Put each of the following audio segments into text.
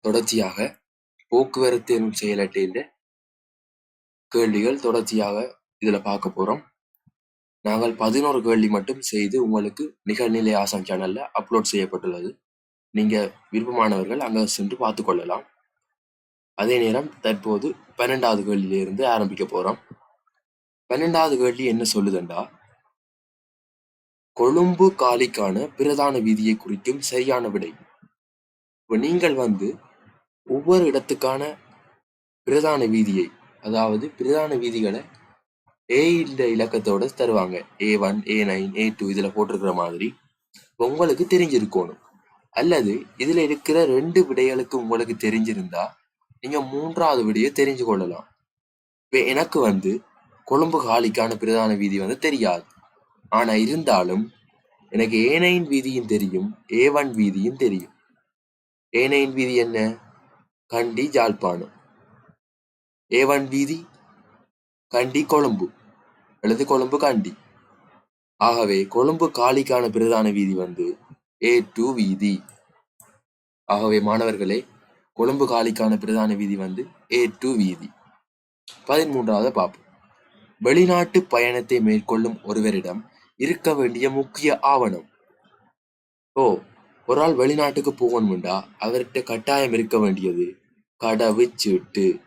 தொடர்ச்சியாக போக்குவரத்து எனும் செயலட்டையின் கேள்விகள் தொடர்ச்சியாக இதுல பார்க்க போறோம். நாங்கள் பதினோரு கேள்வி மட்டும் செய்து உங்களுக்கு நிகழ்நிலை ஆசான் சேனல்ல அப்லோட் செய்யப்பட்டுள்ளது. நீங்க விருப்பமானவர்கள் அங்க சென்று பார்த்துக் கொள்ளலாம். அதே நேரம் தற்போது பன்னெண்டாவது கேள்வியிலிருந்து ஆரம்பிக்க போறோம். பன்னெண்டாவது கேள்வி என்ன சொல்லுதுண்டா? கொழும்பு காலிக்கான பிரதான வீதியை குறிக்கும் சரியான விடை. இப்போ நீங்கள் வந்து ஒவ்வொரு இடத்துக்கான பிரதான வீதியை அதாவது பிரதான வீதிகளை ஏ இந்த இலக்கத்தோட தருவாங்க. A one A nine A two இதில் போட்டிருக்கிற மாதிரி உங்களுக்கு தெரிஞ்சிருக்கணும். அல்லது இதில் இருக்கிற ரெண்டு விடைகளுக்கு உங்களுக்கு தெரிஞ்சிருந்தா நீங்கள் மூன்றாவது விடையை தெரிஞ்சு கொள்ளலாம். இப்போ எனக்கு வந்து கொழும்பு காலிக்கான பிரதான வீதி வந்து தெரியாது. ஆனால் இருந்தாலும் எனக்கு ஏ நைன் வீதியும் தெரியும் ஏ ஒன் வீதியும் தெரியும். ஏ நைன் வீதி என்ன? கண்டி ஜாழ்ப்பாணம். ஏ ஒன் வீதி கண்டி கொழும்பு. அல்லது கொழும்பு கண்டி. ஆகவே கொழும்பு காலிக்கான பிரதான வீதி வந்து ஏ டூ வீதி. ஆகவே மாணவர்களே கொழும்பு காலிக்கான பிரதான வீதி வந்து ஏ டூ வீதி. பதிமூன்றாவது பார்ப்போம் வெளிநாட்டு பயணத்தை மேற்கொள்ளும் ஒருவரிடம் இருக்க வேண்டிய முக்கிய ஆவணம். ஓ ஒரு ஆள் வெளிநாட்டுக்கு போகணும்டா அவர்கிட்ட கட்டாயம் இருக்க வேண்டியது. கடை வச்சுட்டு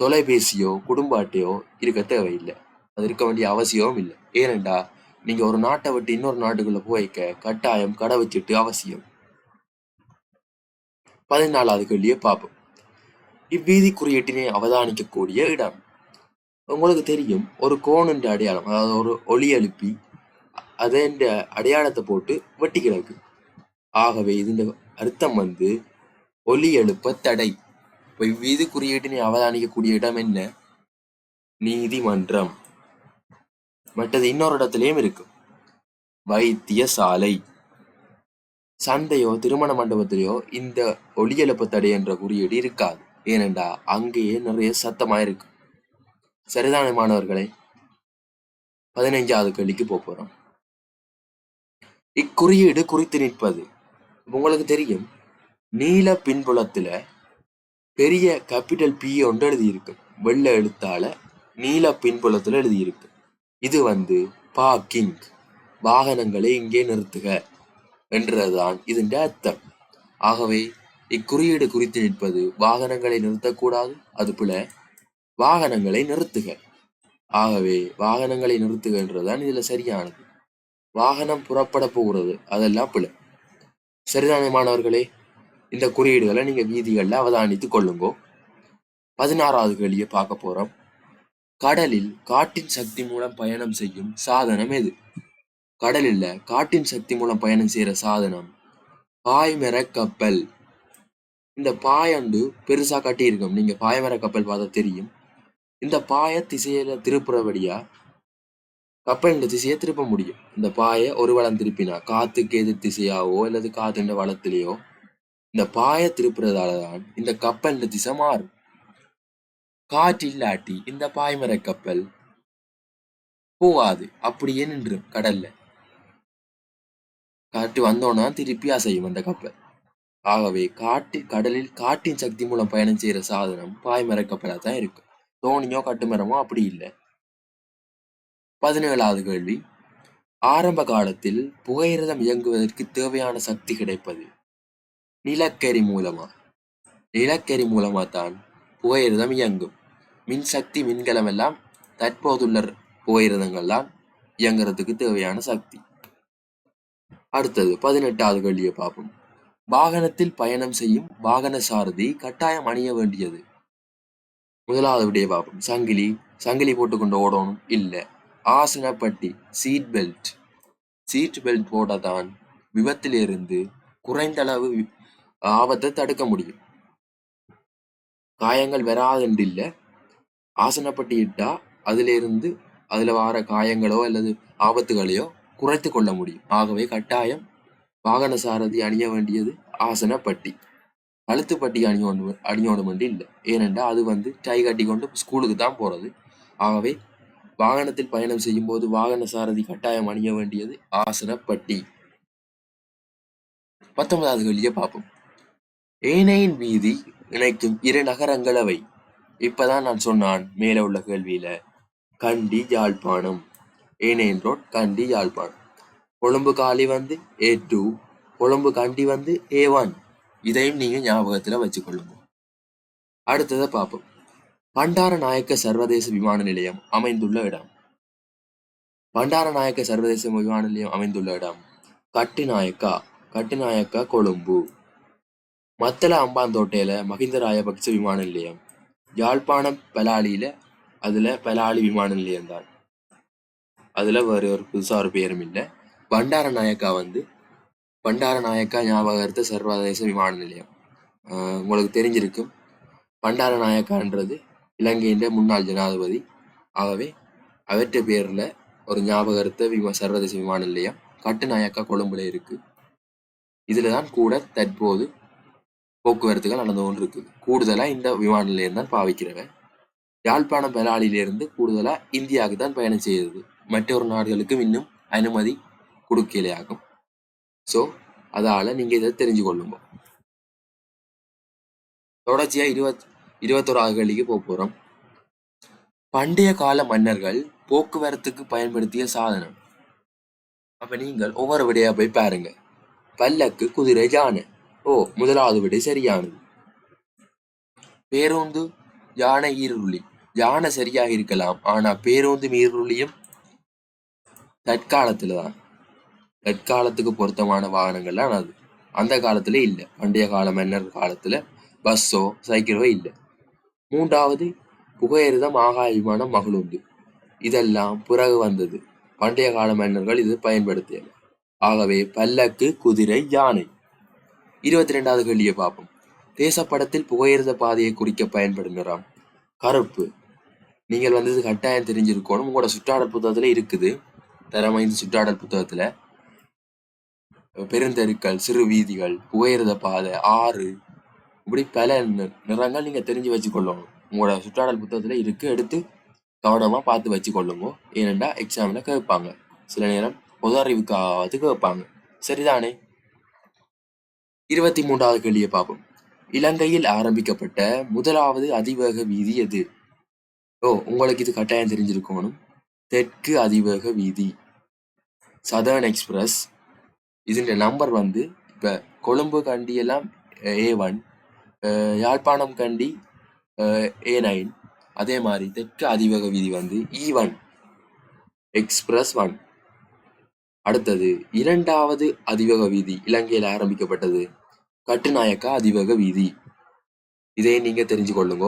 தொலைபேசியோ குடும்ப அட்டையோ இருக்க தேவையில்லை. அது இருக்க வேண்டிய அவசியமும் இல்லை. ஏனெண்டா நீங்க ஒரு நாட்டை விட்டு இன்னொரு நாட்டுக்குள்ள போய்க்க கட்டாயம் கடை வச்சுட்டு அவசியம். பதினாலாவது கேள்வியை பார்ப்போம். இவ்வீதி குறியீட்டினை அவதானிக்கக்கூடிய இடம். உங்களுக்கு தெரியும் ஒரு கோணுன்ற அடையாளம் அதாவது ஒரு ஒளி எழுப்பி அதன்ற அடையாளத்தை போட்டு வெட்டி கிடக்கு ஆகவே இதன் அர்த்தம் வந்து ஒலி எழுப்ப தடை. இப்போ இவ்வீதி குறியீட்டினை அவதானிக்கக்கூடிய இடம் என்ன? நீதிமன்றம். மற்றது இன்னொரு இடத்துலயும் இருக்கு. வைத்தியசாலை. சந்தையோ திருமண மண்டபத்திலேயோ இந்த ஒலி எழுப்ப தடை என்ற குறியீடு இருக்காது. ஏனென்றா அங்கேயே நிறைய சத்தமா இருக்கு சரிதான மாணவர்களே? பதினைஞ்சாவது கேள்விக்கு போக போறோம். இக்குறியீடு குறித்து நிற்பது. உங்களுக்கு தெரியும் நீல பின்புலத்துல பெரிய கேபிட்டல் பி ஒன்று எழுதியிருக்கு. வெள்ளை எழுத்தால நீல பின்புலத்துல எழுதியிருக்கு. இது வந்து பார்க்கிங் வாகனங்களை இங்கே நிறுத்துக என்றதுதான் இதன் அர்த்தம். ஆகவே இக்குறியீடு குறித்து நிற்பது வாகனங்களை நிறுத்தக்கூடாது அதுபோல வாகனங்களை நிறுத்துக. ஆகவே வாகனங்களை நிறுத்துக என்றுதான் இதுல சரியானது. வாகனம் புறப்பட போகிறது. அதெல்லாம் பிழை. சரிதானே மாணவர்களே? இந்த குறியீடுகளை நீங்க வீதிகள்ல அவதானித்துக் கொள்ளுங்கோ. பதினாறாவது கேள்வியை பார்க்க போறோம். கடலில் காட்டின் சக்தி மூலம் பயணம் செய்யும் சாதனம் எது? கடலில் காட்டின் சக்தி மூலம் பயணம் செய்யற சாதனம் பாய்மர கப்பல். இந்த பாயண்டு பெருசா கட்டியிருக்கும். நீங்க பாய்மர கப்பல் பார்த்தா தெரியும். இந்த பாய திசையில திருப்புறபடியா கப்பலின் திசையை திருப்ப முடியும். இந்த பாயை ஒரு வளம் திருப்பினா காத்துக்கு எதிர் திசையாவோ அல்லது காத்துன்ற வளத்திலேயோ இந்த பாயை திருப்புறதால தான் இந்த கப்பலின் திசை மாறும். காற்று இல்லாட்டி இந்த பாய்மர கப்பல் போகாது. அப்படியே நின்றும் கடல்ல. காற்று வந்தோன்னா திருப்பி அசையும் அந்த கப்பல். ஆகவே காட்டு கடலில் காட்டின் சக்தி மூலம் பயணம் செய்யற சாதனம் பாய்மர கப்பலா தான் இருக்கும். தோணியோ கட்டுமரமோ அப்படி இல்லை. பதினேழாவது கேள்வி. ஆரம்ப காலத்தில் புகையிரதம் இயங்குவதற்கு தேவையான சக்தி கிடைப்பது? நிலக்கரி மூலமா? நிலக்கரி மூலமா தான் புகையிரதம் இயங்கும். மின்சக்தி மின்கலம் எல்லாம் தற்போதுள்ள புகையிரதங்கள்லாம் இயங்குறதுக்கு தேவையான சக்தி. அடுத்தது பதினெட்டாவது கேள்வியை பார்ப்போம். வாகனத்தில் பயணம் செய்யும் வாகன சாரதி கட்டாயம் அணிய வேண்டியது? முதலாவது விடைய பார்ப்போம். சங்கிலி. சங்கிலி போட்டுக்கொண்டு ஓடணும்? இல்லை. ஆசனப்பட்டி சீட் பெல்ட் சீட் பெல்ட் போட தான் விபத்திலிருந்து குறைந்த அளவு வி- ஆபத்தை தடுக்க முடியும். காயங்கள் வராதுண்டு இல்லை ஆசனப்பட்டி இட்டா அதிலிருந்து அதில் வர காயங்களோ அல்லது ஆபத்துகளையோ குறைத்து கொள்ள முடியும். ஆகவே கட்டாயம் வாகன சாரதி அணிய வேண்டியது ஆசனப்பட்டி. அழுத்துப்பட்டி அணியோடு அணியோடும் வேண்டி இல்லை ஏனென்றால் அது வந்து டை கட்டி கொண்டு ஸ்கூலுக்கு தான் போறது. ஆகவே வாகனத்தில் பயணம் செய்யும் போது வாகன சாரதி கட்டாயம் அணிய வேண்டியது ஆசனப்பட்டி பத்தொன்பதாவது கேள்வியை பார்ப்போம். ஏனையின் வீதி இணைக்கும் இரு நகரங்களவை. இப்பதான் நான் சொன்னான் மேலே உள்ள கேள்வியில கண்டி யாழ்ப்பாணம். ஏனையின் ரோட் கண்டி யாழ்ப்பாணம். கொழும்பு காலி வந்து ஏ டூ கொழும்பு கண்டி வந்து ஏ ஒன் இதையும் நீங்க ஞாபகத்துல வச்சுக்கொள்ளுங்க. அடுத்ததை பார்ப்போம். பண்டாரநாயக்க சர்வதேச விமான நிலையம் அமைந்துள்ள இடம். பண்டாரநாயக்க சர்வதேச விமான நிலையம் அமைந்துள்ள இடம் கட்டிநாயக்கா கட்டிநாயக்கா கொழும்பு. மத்தள அம்பாந்தோட்டையில மஹிந்த ராயபக்ச விமான நிலையம். யாழ்ப்பாணம் பலாலியில அதுல பலாலி விமான நிலையம் தான். அதுல வேற ஒரு புதுசா ஒரு பேரும் இல்லை. பண்டாரநாயக்கா வந்து பண்டாரநாயக்கா ஞாபகார்த்த சர்வதேச விமான நிலையம். ஆஹ் உங்களுக்கு தெரிஞ்சிருக்கும். பண்டாரநாயக்கான்றது இலங்கையின் முன்னாள் ஜனாதிபதி. ஆகவே அவற்ற பேர்ல ஒரு ஞாபகத்தை விமா சர்வதேச விமான நிலையம் கட்டுநாயக்கா கொழும்புல இருக்கு. இதுலதான் கூட தற்போது போக்குவரத்துகள் நடந்து கொண்டு இருக்குது கூடுதலா இந்த விமான நிலையம் தான் பாவிக்கிறவன். யாழ்ப்பாணம் பெலாலியிலிருந்து கூடுதலா இந்தியாவுக்கு தான் பயணம் செய்தது. மற்றொரு நாடுகளுக்கும் இன்னும் அனுமதி கொடுக்கலையாகும் ஸோ அதால நீங்க இதை தெரிஞ்சு கொள்ளுங்க தொடர்ச்சியா இருபத் இருபத்தோராவது கேள்விக்கு போக போறோம். பண்டைய கால மன்னர்கள் போக்குவரத்துக்கு பயன்படுத்திய சாதனம். அப்ப நீங்கள் ஒவ்வொரு விடையா போய் பாருங்க. பல்லக்கு குதிரை யானை. ஓ முதலாவது விடை சரியானது. பேருந்து யானை ஈருருளி. யானை சரியாக இருக்கலாம் ஆனா பேருந்து ஈருருளியும் தற்காலத்துலதான் தற்காலத்துக்கு பொருத்தமான வாகனங்கள்லாம் அது. அந்த காலத்துல இல்ல. பண்டைய கால மன்னர் காலத்துல பஸ்ஸோ சைக்கிளோ இல்ல. மூன்றாவது புகையிரதம் ஆகாய விமானம் மகளுண்டு. இதெல்லாம் பிறகு வந்தது. பண்டைய கால மன்னர்கள் இது பயன்படுத்தியது ஆகவே பல்லக்கு குதிரை யானை. இருபத்தி ரெண்டாவது கேள்வியை பார்ப்போம். தேசப்படத்தில் புகையிரத பாதையை குறிக்க பயன்படும் நிறம் கருப்பு. நீங்கள் வந்து இது கட்டாயம் தெரிஞ்சிருக்கணும். உங்களோட சுற்றாடல் புத்தகத்துல இருக்குது. தரமைந்து சுற்றாடல் புத்தகத்துல. பெருந்தெருக்கள் சிறு வீதிகள் புகையிரத பாதை ஆறு. இப்படி பல நிறங்கள் நீங்கள் தெரிஞ்சு வச்சுக்கொள்ளணும். உங்களோட சுற்றாடல் புத்தகத்தில் இருக்கு எடுத்து கவனமாக பார்த்து வச்சுக்கொள்ளுங்க. ஏனெண்டா எக்ஸாமில் கேட்பாங்க. சில நேரம் பொது அறிவுக்காவது கேட்பாங்க. சரிதானே? இருபத்தி மூன்றாவது கேள்வியை பார்ப்போம். இலங்கையில் ஆரம்பிக்கப்பட்ட முதலாவது அதிவேக வீதி எது? ஓ உங்களுக்கு இது கட்டாயம் தெரிஞ்சிருக்கணும் தெற்கு அதிவேக வீதி. சதர்ன் எக்ஸ்பிரஸ் இதுன்ற நம்பர் வந்து இப்போ Colombo கண்டியெல்லாம் A one Yalpanam Kandy A nine அதே மாதிரி தெற்கு அதிவேக வீதி வந்து இ ஒன் எக்ஸ்பிரஸ் ஒன் அடுத்தது இரண்டாவது அதிவேக வீதி இலங்கையில் ஆரம்பிக்கப்பட்டது கட்டுநாயக்கா அதிவேக வீதி. இதை நீங்க தெரிஞ்சு கொள்ளுங்க.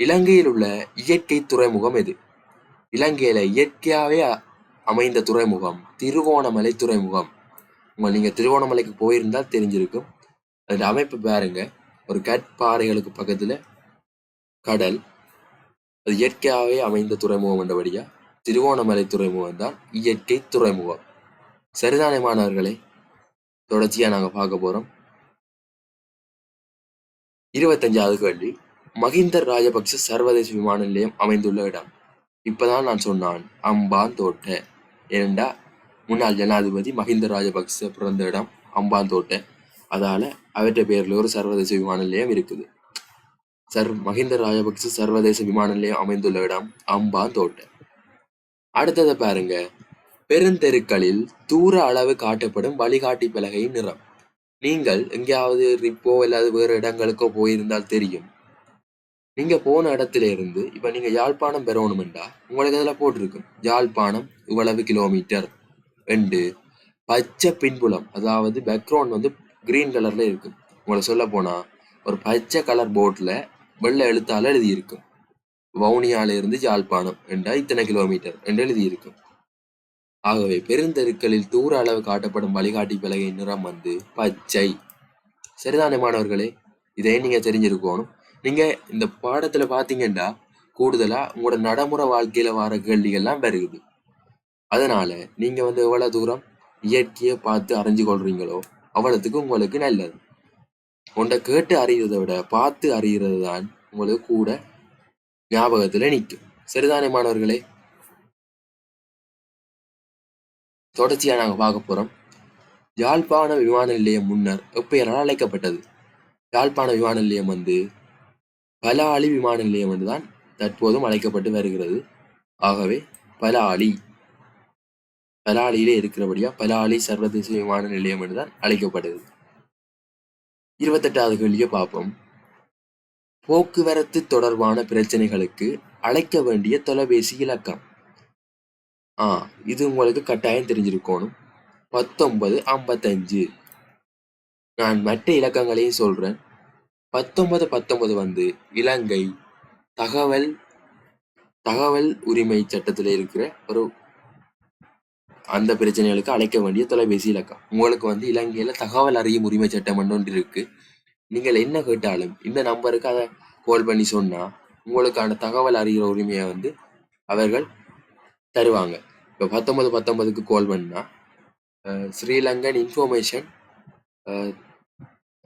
இலங்கையில் உள்ள இயற்கை துறைமுகம் எது? இலங்கையில இயற்கையாவே அமைந்த துறைமுகம் திருவோணமலை துறைமுகம். உங்க நீங்க திருவோணமலைக்கு போயிருந்தால் தெரிஞ்சிருக்கும். அதோட அமைப்பு பாருங்க. ஒரு கற்பாறைகளுக்கு பக்கத்துல கடல் அது இயற்கையாகவே அமைந்த துறைமுகம் என்றபடியா திருவோணமலை துறைமுகம் தான் இயற்கை துறைமுகம். சரிதானே மாணவர்களே தொடர்ச்சியா நாங்க பார்க்க போறோம். இருபத்தஞ்சாவது கேள்வி. மகிந்தர் ராஜபக்ச சர்வதேச விமான நிலையம் அமைந்துள்ள இடம். இப்பதான் நான் சொன்னான் அம்பான் தோட்ட. ஏனெண்டா முன்னாள் ஜனாதிபதி மஹிந்த ராஜபக்ச பிறந்த இடம் அம்பான் தோட்ட. அதால அவற்ற பேர்ல ஒரு சர்வதேச விமான நிலையம் இருக்குது. சர் மஹிந்த ராஜபக்ச சர்வதேச விமான நிலையம் அமைந்துள்ள இடம் அம்பா தோட்டம் அடுத்ததை பாருங்க. பெருந்தெருக்களில் தூர அளவு காட்டப்படும் வழிகாட்டி பலகையின் நிறம். நீங்கள் எங்கேயாவது ரிப்போ இல்லாத வேறு இடங்களுக்கோ போயிருந்தால் தெரியும். நீங்க போன இடத்துல இருந்து இப்ப நீங்க யாழ்ப்பாணம் பெறணுமெண்டா? உங்களுக்கு அதுல போட்டிருக்கும். யாழ்ப்பாணம் இவ்வளவு கிலோமீட்டர். ரெண்டு. பச்சை பின்புலம் அதாவது பேக்ரவுண்ட் வந்து கிரீன் கலர்ல இருக்கு. உங்களை சொல்ல போனா ஒரு பச்சை கலர் போட்ல வெள்ளை எழுத்தால எழுதியிருக்கும் வவுனியால இருந்து யாழ்ப்பாணம் என்றால் இத்தனை கிலோமீட்டர் என்று எழுதியிருக்கும் ஆகவே பெருந்தெருக்களில் தூர அளவு காட்டப்படும் வழிகாட்டி பலகை நிறம் வந்து பச்சை. சரிதானே மாணவர்களே? இதை நீங்க தெரிஞ்சிருக்கணும். நீங்க இந்த பாடத்துல பாத்தீங்கன்னா கூடுதலா உங்களோட நடைமுறை வாழ்க்கையில வர கேள்விகள்லாம் வருகுது அதனால நீங்க வந்து எவ்வளவு தூரம் இயற்கையை பார்த்து அறிஞ்சு கொள்றீங்களோ அவ்வளத்துக்கு உங்களுக்கு நல்லது. உன்னை கேட்டு அறிகிறதை விட பார்த்து அறிகிறது தான் உங்களுக்கு கூட ஞாபகத்துல நிற்கும். சரிதானே மாணவர்களே? தொடர்ச்சியா நாங்கள் பார்க்க போறோம். யாழ்ப்பாண விமான நிலையம் முன்னர் எப்பெயரால் அழைக்கப்பட்டது? யாழ்ப்பாண விமான நிலையம் வந்து பலாலி விமான நிலையம் என்றுதான் தற்போதும் அழைக்கப்பட்டு வருகிறது. ஆகவே பலாலி பலாலியிலே இருக்கிறபடியா பலாலி சர்வதேச விமான நிலையம் என்றுதான் அழைக்கப்படுது. இருபத்தெட்டாவது கேள்வியை பார்ப்போம். போக்குவரத்து தொடர்பான பிரச்சனைகளுக்கு அழைக்க வேண்டிய தொலைபேசி இலக்கம். ஆ இது உங்களுக்கு கட்டாயம் தெரிஞ்சிருக்கணும். பத்தொன்பது ஐம்பத்தஞ்சு. நான் மற்ற இலக்கங்களையும் சொல்றேன். பத்தொன்பது பத்தொன்பது வந்து இலங்கை தகவல் தகவல் உரிமை சட்டத்தில் இருக்கிற ஒரு அந்த பிரச்சனைகளுக்கு அழைக்க வேண்டிய தொலைபேசி இலக்கம். உங்களுக்கு வந்து இலங்கையில் தகவல் அறியும் உரிமை சட்டம் ஒன்று இருக்கு. நீங்கள் என்ன கேட்டாலும் இந்த நம்பருக்கு அதை கால் பண்ணி சொன்னால் உங்களுக்கான தகவல் அறிகிற உரிமையை வந்து அவர்கள் தருவாங்க. இப்போ பத்தொன்பது பத்தொன்பதுக்கு கால் பண்ணால் ஸ்ரீலங்கன் இன்ஃபர்மேஷன்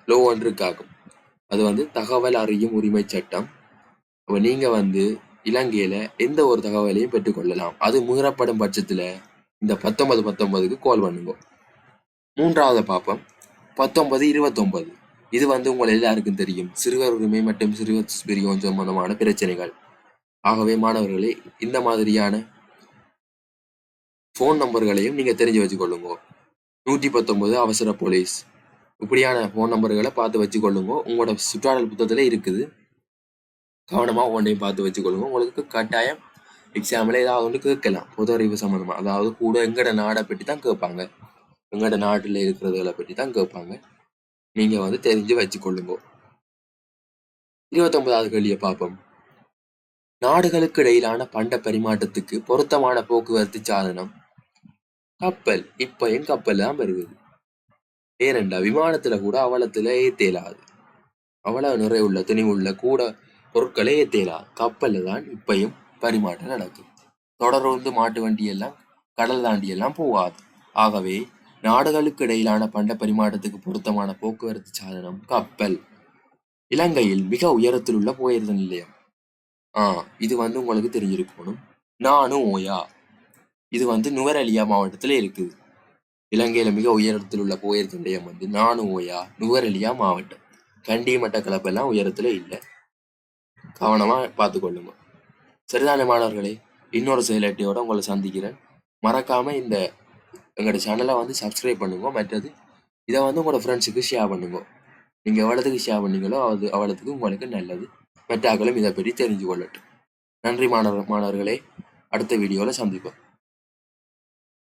லோ ஒன்றுக்காகும் அது வந்து தகவல் அறியும் உரிமை சட்டம். அப்போ நீங்கள் வந்து இலங்கையில் எந்த ஒரு தகவலையும் பெற்றுக்கொள்ளலாம் அது மீறப்படும் பட்சத்தில் இந்த பத்தொன்பது பத்தொன்பதுக்கு கால் பண்ணுங்க. மூன்றாவது பாப்போம் பத்தொன்பது இருபத்தொன்பது. இது வந்து உங்கள் எல்லாருக்கும் தெரியும். சிறுவர் உரிமை மற்றும் சிறுவர் பிரியோன் சம்பந்தமான பிரச்சனைகள். ஆகவே மாணவர்களே இந்த மாதிரியான ஃபோன் நம்பர்களையும் நீங்க தெரிஞ்சு வச்சுக்கொள்ளுங்க. நூற்றி பத்தொன்பது அவசர போலீஸ் இப்படியான ஃபோன் நம்பர்களை பார்த்து வச்சுக்கொள்ளுங்க. உங்களோட சுற்றாடல் புத்தகத்தில் இருக்குது. கவனமாக ஒன்றையும் பார்த்து வச்சுக்கொள்ளுங்க. உங்களுக்கு கட்டாயம் எக்ஸாமில் ஏதாவது ஒன்று கேட்கலாம். பொது அறிவு சம்மந்தமா அதாவது கூட எங்கட நாடை பற்றி தான் கேட்பாங்க. எங்கட நாட்டில் இருக்கிறதுகளை பற்றி தான் கேட்பாங்க. நீங்க வந்து தெரிஞ்சு வச்சுக்கொள்ளுங்க. இருபத்தொன்பதாவது கேள்வியை பார்ப்போம். நாடுகளுக்கு இடையிலான பண்ட பரிமாற்றத்துக்கு பொருத்தமான போக்குவரத்து சாதனம்? கப்பல். இப்பயும் கப்பல் தான் வருகிறது ஏனெண்டா விமானத்துல கூட அவலத்துல ஏத்தேலாது. அவ்வளவு நிறைவுள்ள துணிவுள்ள கூட பொருட்களை ஏத்தேலா கப்பல்ல தான் இப்பையும் பரிமாற்றம் நடக்கும். தொடர்ந்து மாட்டு வண்டி எல்லாம் கடல் தாண்டி எல்லாம் போகாது. ஆகவே நாடுகளுக்கு இடையிலான பண்ட பரிமாற்றத்துக்கு பொருத்தமான போக்குவரத்து சாதனம் கப்பல். இலங்கையில் மிக உயரத்தில் உள்ள போயிருந்த நிலையம். ஆ இது வந்து உங்களுக்கு தெரிஞ்சிருக்கணும். நானும் ஓயா. இது வந்து நுவரெலியா மாவட்டத்தில் இருக்குது. இலங்கையில மிக உயரத்தில் உள்ள போயிருந்த நிலையம் வந்து நானும் ஓயா நுவரெலியா மாவட்டம். கண்டி மட்டக்களப்பெல்லாம் உயரத்துல இல்லை. கவனமா பார்த்துக்கொள்ளுங்க. சரிதானே மாணவர்களே? இன்னொரு செயலட்டியோட உங்களை சந்திக்கிறேன். மறக்காம இந்த எங்களோட சேனலை வந்து சப்ஸ்கிரைப் பண்ணுங்க. மற்றது இதை வந்து உங்களோட ஃப்ரெண்ட்ஸுக்கு ஷேர் பண்ணுங்க. நீங்கள் எவ்வளோத்துக்கு ஷேர் பண்ணீங்களோ அது அவ்வளோத்துக்கு உங்களுக்கு நல்லது. மற்ற இதை பற்றி தெரிஞ்சு கொள்ளட்டும். நன்றி மாணவர் மாணவர்களே. அடுத்த வீடியோவில் சந்திப்போம்.